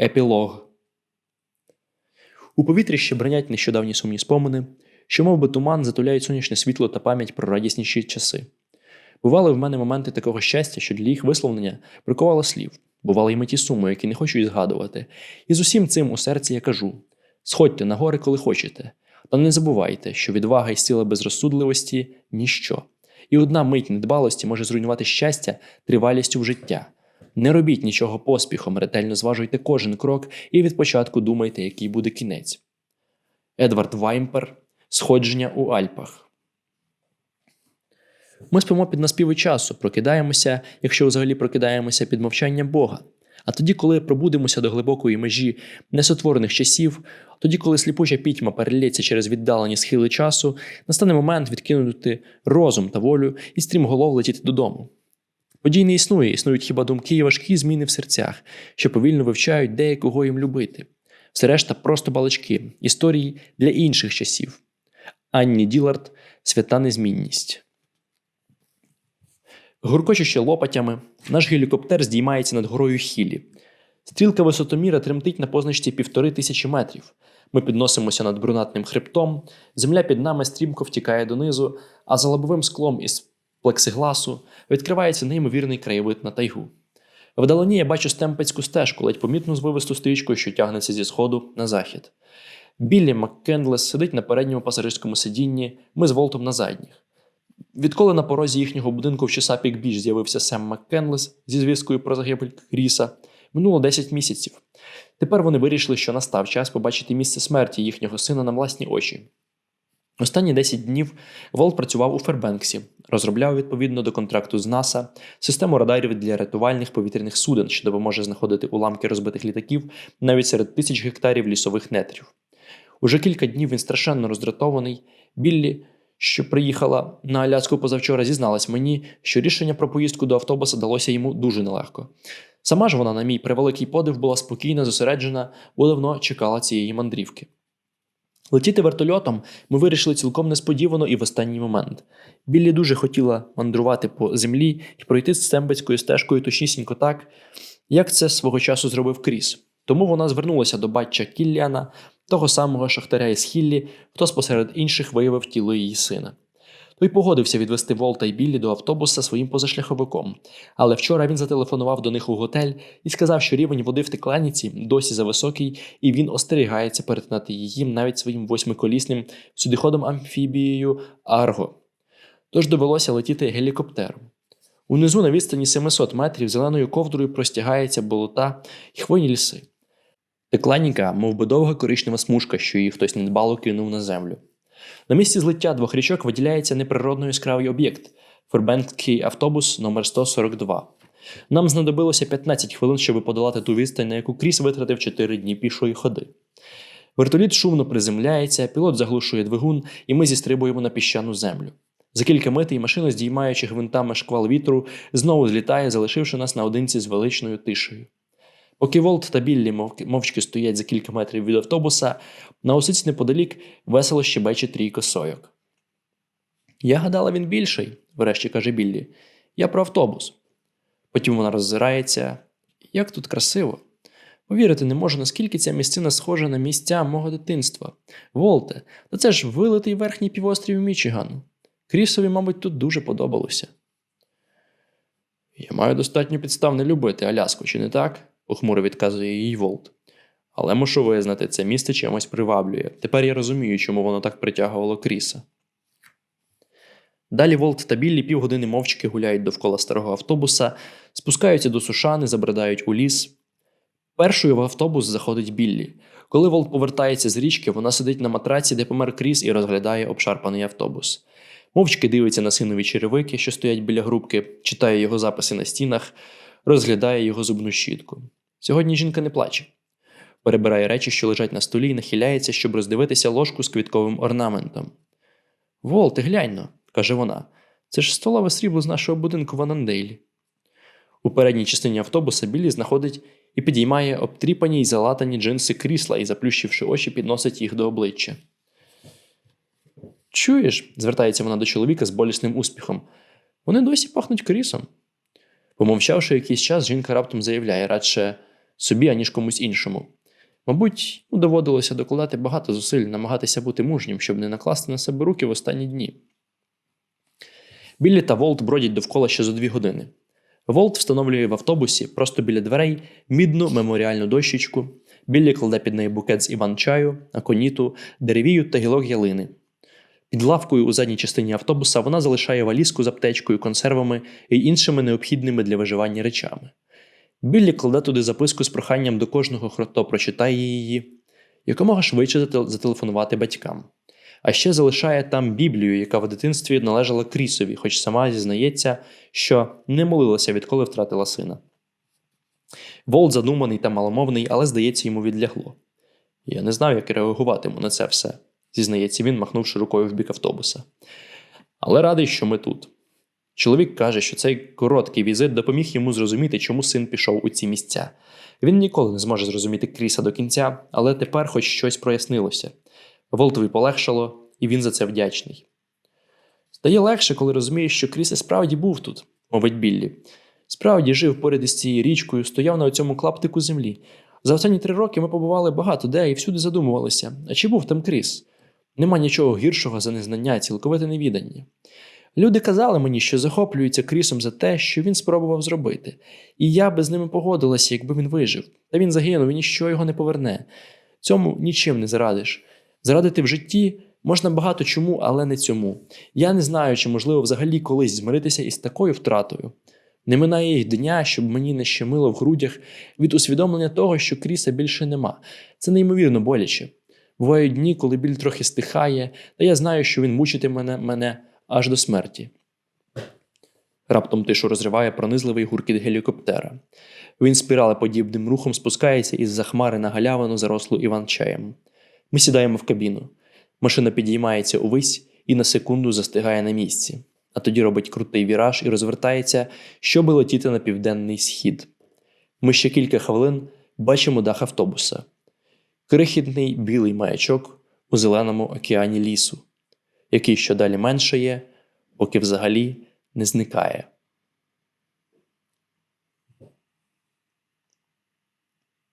Епілог У повітрі ще бронять нещодавні сумні спомини, що мов би туман затуляють сонячне світло та пам'ять про радісніші часи. Бували в мене моменти такого щастя, що для їх висловлення бракувало слів, бували й меті суму, які не хочу і згадувати. І з усім цим у серці я кажу: сходьте на гори, коли хочете, та не забувайте, що відвага і сила безрозсудливості ніщо. І одна мить недбалості може зруйнувати щастя тривалістю в життя. Не робіть нічого поспіхом, ретельно зважуйте кожен крок і від початку думайте, який буде кінець. Едвард Ваймпер Сходження у Альпах. Ми спимо під наспіви часу, прокидаємося, якщо взагалі прокидаємося під мовчання Бога. А тоді, коли пробудемося до глибокої межі несотворених часів, тоді, коли сліпуча пітьма перелється через віддалені схили часу, настане момент відкинути розум та волю і стрімголов летіти додому. Подій не існує, існують хіба думки і важкі зміни в серцях, що повільно вивчають де і кого їм любити. Все решта просто балачки, історії для інших часів. Анні Ділард Свята незмінність. Гуркочучи лопатями, наш гелікоптер здіймається над горою Хілі. Стрілка висотоміра тремтить на позначці півтори тисячі метрів. Ми підносимося над брунатним хребтом, земля під нами стрімко втікає донизу, а за лобовим склом із плексигласу відкривається неймовірний краєвид на тайгу. Вдалині я бачу стемпецьку стежку, ледь помітну звивисту стрічкою, що тягнеться зі сходу на захід. Біллі Маккендлес сидить на передньому пасажирському сидінні, ми з Волтом на задніх. Відколи на порозі їхнього будинку в Чесапік Біч з'явився Сем Маккенлес зі звісткою про загибель Кріса, минуло 10 місяців. Тепер вони вирішили, що настав час побачити місце смерті їхнього сина на власні очі. Останні 10 днів Волт працював у Фербенксі, розробляв відповідно до контракту з НАСА систему радарів для рятувальних повітряних суден, що допоможе знаходити уламки розбитих літаків навіть серед тисяч гектарів лісових нетрів. Уже кілька днів він страшенно роздратований. Біллі, що приїхала на Аляску позавчора, зізналась мені, що рішення про поїздку до автобуса далося йому дуже нелегко. Сама ж вона, на мій превеликий подив, була спокійна, зосереджена, бо давно чекала цієї мандрівки. Летіти вертольотом ми вирішили цілком несподівано і в останній момент. Біллі дуже хотіла мандрувати по землі і пройти з Сембецькою стежкою точнісінько так, як це свого часу зробив Кріс. Тому вона звернулася до батча Кілліана, того самого шахтаря із Хіллі, хто спосеред інших виявив тіло її сина. Той погодився відвести Волта і Біллі до автобуса своїм позашляховиком, але вчора він зателефонував до них у готель і сказав, що рівень води в Текланіці досі зависокий, і він остерігається перетинати її навіть своїм восьмиколісним сюдиходом амфібією Арго. Тож довелося летіти гелікоптером. Унизу на відстані 700 метрів зеленою ковдрою простягається болота і хвойні ліси. Текланіка, мов би довга коричнева смужка, що її хтось недбало кинув на землю. На місці злиття двох річок виділяється неприродно яскравий об'єкт Фербенкський автобус номер 142 Нам знадобилося 15 хвилин, щоб подолати ту відстань, на яку Кріс витратив 4 дні пішої ходи. Вертоліт шумно приземляється, пілот заглушує двигун, і ми зістрибуємо на піщану землю. За кілька митей машина, здіймаючи гвинтами шквал вітру, знову злітає, залишивши нас наодинці з величною тишею. Поки Волт та Біллі мовчки стоять за кілька метрів від автобуса, на осиці неподалік весело щебече трійко сойок. Я гадала, він більший, врешті каже Біллі. Я про автобус. Потім вона роззирається. Як тут красиво. Повірити не можу, наскільки ця місцина схожа на місця мого дитинства. Волте, та це ж вилитий верхній півострів Мічигану. Крісові, мабуть, тут дуже подобалося. Я маю достатньо підстав не любити Аляску, чи не так? Похмуро відказує їй Волт. Але мушу визнати, це місце чимось приваблює. Тепер я розумію, чому воно так притягувало Кріса. Далі Волт та Біллі півгодини мовчки гуляють довкола старого автобуса, спускаються до сушани, забридають у ліс. Першою в автобус заходить Біллі. Коли Волт повертається з річки, вона сидить на матраці, де помер Кріс, і розглядає обшарпаний автобус. Мовчки дивиться на синові черевики, що стоять біля грубки, читає його записи на стінах, розглядає його зубну щітку. Сьогодні жінка не плаче. Перебирає речі, що лежать на столі, і нахиляється, щоб роздивитися ложку з квітковим орнаментом. Вол, ти глянь каже вона. Це ж столове срібло з нашого будинку в Анандейлі. У передній частині автобуса Біллі знаходить і підіймає обтріпані й залатані джинси крісла і, заплющивши очі, підносить їх до обличчя. Чуєш? звертається вона до чоловіка з болісним успіхом. Вони досі пахнуть крісом. Помовчавши якийсь час, жінка раптом заявляє, радше собі, аніж комусь іншому. Мабуть, ну, доводилося докладати багато зусиль, намагатися бути мужнім, щоб не накласти на себе руки в останні дні. Біллі та Волт бродять довкола ще за дві години. Волт встановлює в автобусі просто біля дверей мідну меморіальну дощечку. Біллі кладе під неї букет з іван-чаю, аконіту, деревію та гілок ялини. Під лавкою у задній частині автобуса вона залишає валізку з аптечкою, консервами і іншими необхідними для виживання речами. Біллі кладе туди записку з проханням до кожного, хто прочитає її, якомога швидше зателефонувати батькам. А ще залишає там Біблію, яка в дитинстві належала Крісові, хоч сама зізнається, що не молилася, відколи втратила сина. Волт задуманий та маломовний, але, здається, йому відлягло. Я не знаю, як реагуватиму на це все, зізнається він, махнувши рукою в бік автобуса. Але радий, що ми тут. Чоловік каже, що цей короткий візит допоміг йому зрозуміти, чому син пішов у ці місця. Він ніколи не зможе зрозуміти Кріса до кінця, але тепер хоч щось прояснилося. Волтові полегшало, і він за це вдячний. Стає легше, коли розумієш, що Кріс і справді був тут, мовить Біллі. Справді жив поряд із цією річкою, стояв на цьому клаптику землі. За останні три роки ми побували багато де і всюди задумувалися, а чи був там Кріс? Нема нічого гіршого за незнання, цілковите невідання. Люди казали мені, що захоплюються Крісом за те, що він спробував зробити, і я би з ними погодилася, якби він вижив. Та він загинув і ніщо його не поверне. Цьому нічим не зарадиш. Зарадити в житті можна багато чому, але не цьому. Я не знаю, чи можливо взагалі колись змиритися із такою втратою. Не минає й дня, щоб мені не щемило в грудях від усвідомлення того, що Кріса більше нема. Це неймовірно боляче. Бувають дні, коли біль трохи стихає, та я знаю, що він мучитиме мене, мене аж до смерті. Раптом тишу розриває пронизливий гуркіт гелікоптера. Він спіралеподібним рухом спускається із за хмари на галявину, зарослу іван-чаєм. Ми сідаємо в кабіну. Машина підіймається увесь і на секунду застигає на місці, а тоді робить крутий віраж і розвертається, щоб летіти на південний схід. Ми ще кілька хвилин бачимо дах автобуса. Крихітний білий маячок у зеленому океані лісу, який що далі меншає, поки взагалі не зникає.